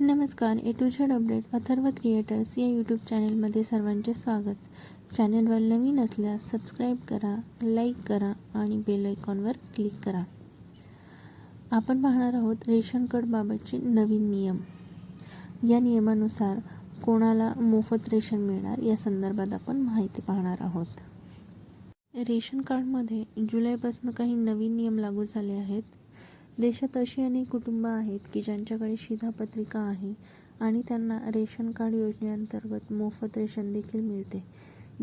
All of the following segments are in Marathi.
नमस्कार A to Z update Atharva creators या यूट्यूब चॅनेलमध्ये सर्वांचे स्वागत. चॅनेलवर नवीन असल्यास सबस्क्राईब करा लाईक करा आणि बेल आयकॉनवर क्लिक करा. आपण पाहणार आहोत रेशन कार्डबाबतचे नवीन नियम. या नियमानुसार कोणाला मोफत रेशन मिळणार या संदर्भात आपण माहिती पाहणार आहोत. रेशन कार्डमध्ये जुलैपासून काही नवीन नियम लागू झाले आहेत. देशात अशी अनेक कुटुंबं आहेत की ज्यांच्याकडे शिधापत्रिका आहे आणि त्यांना रेशन कार्ड योजनेअंतर्गत मोफत रेशन देखील मिळते.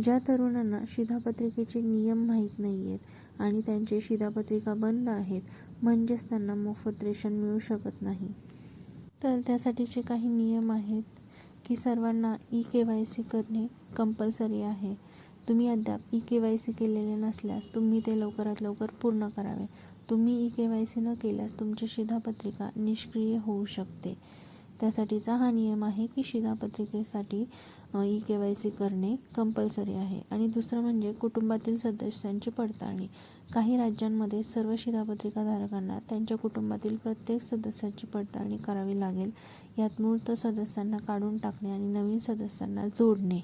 ज्या तरुणांना शिधापत्रिकेचे नियम माहीत नाही आहेत आणि त्यांची शिधापत्रिका बंद आहेत म्हणजेच त्यांना मोफत रेशन मिळू शकत नाही. तर त्यासाठीचे काही नियम आहेत की सर्वांना ई के वाय सी करणे कंपल्सरी आहे. तुम्ही अद्याप ई के वाय सी केलेले नसल्यास तुम्ही ते लवकरात लवकर पूर्ण करावे. तुम्ही ई के वाय सी न केल्यास तुमची शिधापत्रिका निष्क्रिय होऊ शकते. त्यासाठीचा हा नियम आहे की शिधापत्रिकेसाठी ई के वाय सी करणे कंपल्सरी आहे. आणि दुसरं म्हणजे कुटुंबातील सदस्यांची पडताळणी. काही राज्यांमध्ये सर्व शिधापत्रिकाधारकांना त्यांच्या कुटुंबातील प्रत्येक सदस्याची पडताळणी करावी लागेल. यात मूर्त सदस्यांना काढून टाकणे आणि नवीन सदस्यांना जोडणे.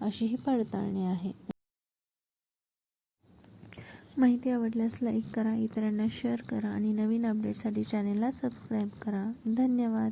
अशी ही पडताळणी आहे. माहिती आवडल्यास लाईक करा इतरांना शेअर करा आणि नवीन अपडेटसाठी चॅनेलला सबस्क्राईब करा. धन्यवाद.